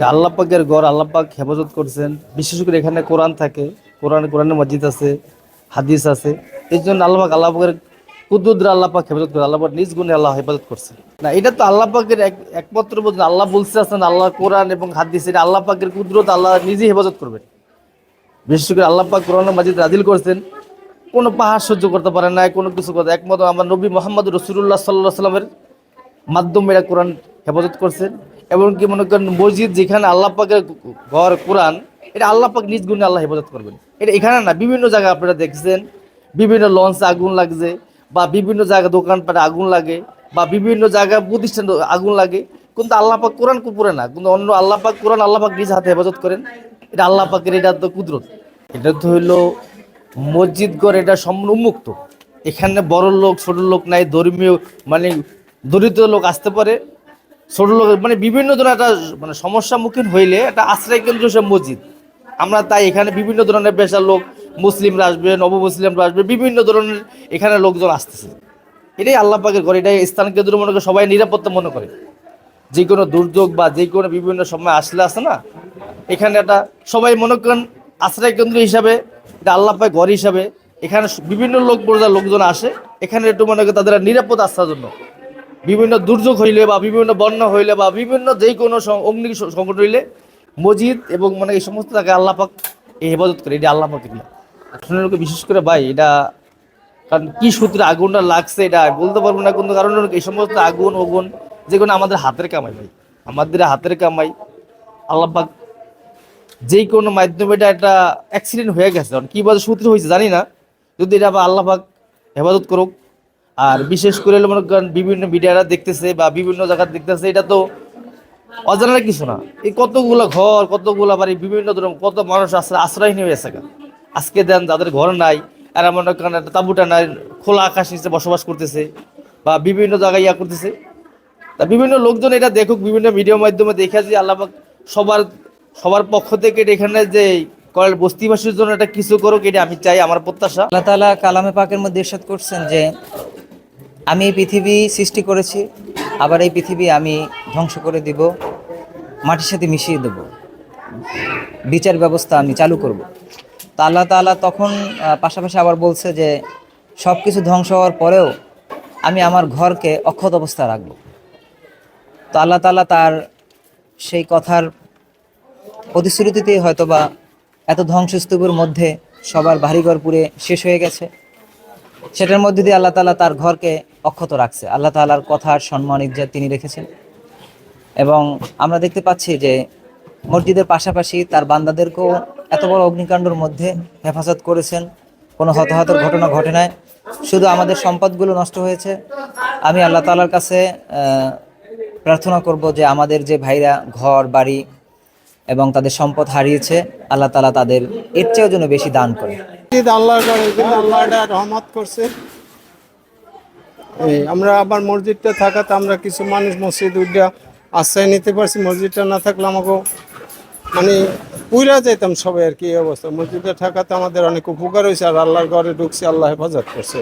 এটা আল্লাহ পাকের ঘর আল্লাহ হেফাজত করছেন। বিশেষ করে এখানে কোরআন থাকে, কোরআন, কোরআনের মসজিদ আছে, হাদিস আছে। এই জন্য আল্লাহ পাক আল্লাহ পাকের কুদ্দুদ্রা আল্লাহ পাক হেফাজত করে আল্লাহ পাক নিজ গুণে আল্লাহ হেফাজত করছে না, এটা তো আল্লাহ পাকের এক, একমাত্র বলছেন, আল্লাহ বলছে আছেন আল্লাহ কোরআন এবং হাদিস, এটা আল্লাহ পাকের কুদরত, আল্লাহ নিজেই হেফাজত করবেন। বিশেষ করে আল্লাহ পাক কোরআনের মাজিদ নাজিল করছেন, কোনো পাহাড় সহ্য করতে পারে না কোনো কিছু করতে একমাত্র আমার নবী মোহাম্মদ রসুল্লাহ সাল্লাহ সাল্লামের মাধ্যমে এরা কোরআন হেফাজত করছেন, এমনকি মনে করেন মসজিদ যেখানে আল্লাহ পাকের ঘর, কোরআন, এটা আল্লাহ পাক নিজ গুণে আল্লাহ হেফাজত করবেন। এটা এখানে না, বিভিন্ন জায়গায় আপনারা দেখছেন, বিভিন্ন লঞ্চে আগুন লাগছে, বা বিভিন্ন জায়গায় দোকানপাটে আগুন লাগে, বা বিভিন্ন জায়গায় প্রতিষ্ঠান আগুন লাগে, কিন্তু আল্লাহ পাক কোরআন কুপুরে না, কিন্তু অন্য আল্লাহ পাক কোরআন আল্লাহ পাক নিজ হাতে হেফাজত করেন, এটা আল্লাহ পাকের, এটা তো কুদরত। এটা তো হইল মসজিদ ঘর, এটা সম্পূর্ণ উন্মুক্ত। এখানে বড় লোক, ছোট লোক নাই, ধর্মীয় মানে দরিদ্র লোক আসতে পারে ছোট লোক মানে বিভিন্ন ধরনের একটা মানে সমস্যার মুখীন হইলে একটা আশ্রয় কেন্দ্র সে মসজিদ। আমরা তাই এখানে বিভিন্ন ধরনের পেশার লোক, মুসলিমরা আসবে নব মুসলিমরা আসবে, বিভিন্ন ধরনের এখানে লোকজন আসতেছে। এটাই আল্লাহ পাকের ঘর, এটাই স্থান কেন্দ্র মনে করে সবাই নিরাপত্তা মনে করে। যে কোনো দুর্যোগ বা যে কোনো বিভিন্ন সময় আসলে আসে না, এখানে একটা সবাই মনে করেন আশ্রয় কেন্দ্র হিসাবে, এটা আল্লাহ পাক ঘর হিসাবে, এখানে বিভিন্ন লোক বোঝার লোকজন আসে, এখানে একটু মনে করেন তাদের নিরাপদ আসার জন্য। বিভিন্ন দুর্যোগ হইলে বা বিভিন্ন বন্যা হইলে বা বিভিন্ন যে কোনো অগ্নি সংকট হইলে মসজিদ এবং মানে এই সমস্ত জায়গায় আল্লাহ পাক এই হেফাজত করে, এটা আল্লাহ পাকের না বিশেষ করে ভাই, এটা কারণ কি সূত্রে আগুনটা লাগছে এটা বলতে পারব না কিন্তু কারণ এই সমস্ত আগুন ওগুন যেগুলো আমাদের হাতের কামাই ভাই। আমাদের হাতের কামাই, আল্লাহ পাক যেই কোনো মাধ্যমে এটা একটা অ্যাক্সিডেন্ট হয়ে গেছে। কারণ কী বলে সূত্রে হয়েছে জানি না, যদি এটা আবার আল্লাহ পাক হেফাজত করুক আর বিশেষ করে মনে করেন বিভিন্ন মিডিয়ারা দেখতেছে বা বিভিন্ন জায়গায় দেখতেছে, এটা তো অজানা কিছু না। এই কতগুলো ঘর, কতগুলো বাড়ি, বিভিন্ন ধরনের কত মানুষ আশ্রয় আশ্রয় নিয়ে গেছে। আজকে দেন যাদের ঘর নাই, এরা মনে করেন একটা তাঁবুটা নাই, খোলা আকাশ নিচে বসবাস করতেছে বা বিভিন্ন জায়গায় ইয়া করতেছে। তা বিভিন্ন লোকজন এটা দেখুক, বিভিন্ন ভিডিওর মাধ্যমে দেখে যে আল্লাহ সবার সবার পক্ষ থেকে এখানে যে কয়েল বস্তিবাসীর জন্য একটা কিছু করুক, এটা আমি চাই, আমার প্রত্যাশা। আল্লাহ তাআলা কালামে পাকের মধ্যে ইরশাদ করছেন যে আমি এই পৃথিবী সৃষ্টি করেছি, আবার এই পৃথিবী আমি ধ্বংস করে দিব, মাটির সাথে মিশিয়ে দেব। বিচার ব্যবস্থা আমি চালু করব। তা আল্লাহ তাআলা তখন পাশাপাশি আবার বলছে যে সব কিছু ধ্বংস হওয়ার পরেও আমি আমার ঘরকে অক্ষত অবস্থা রাখব। তো আল্লাহ তাআলা তার সেই কথার প্রতিশ্রুতিতেই হয়তোবা এত ধ্বংসস্তূপের মধ্যে সবার বাড়িঘর পুড়ে শেষ হয়ে গেছে। সেটার মধ্যে দিয়ে আল্লাহ তাআলা তার ঘরকে অক্ষত রাখছে। আল্লাহ তাআলার কথার সম্মান ইজ্জত তিনি রেখেছেন। এবং আমরা দেখতে পাচ্ছি যে মসজিদের পাশাপাশি তার বান্দাদেরকেও এত বড় অগ্নিকাণ্ডের মধ্যে হেফাজত করেছেন। কোনো হতাহতের ঘটনা ঘটে নাই। শুধু আমাদের সম্পদগুলো নষ্ট হয়েছে। আমি আল্লাহ তালার কাছে প্রার্থনা করব যে আমাদের যে ভাইরা ঘর, বাড়ি এবং তাদের সম্পদ হারিয়েছে, আল্লাহ তাআলা তাদের এর চেয়েও যেন বেশি দান করে। আমরা আবার মসজিদটা থাকাতে আমরা কিছু মানুষ মসজিদ উঠা আশ্রয় নিতে পারছি। মসজিদটা না থাকলে আমাকে মানে পুইরা যাইতাম সবাই আর কি অবস্থা। মসজিদটা থাকাতে আমাদের অনেক উপকার হয়েছে আর আল্লাহর ঘরে ঢুকছি, আল্লাহ হেফাজত করছে।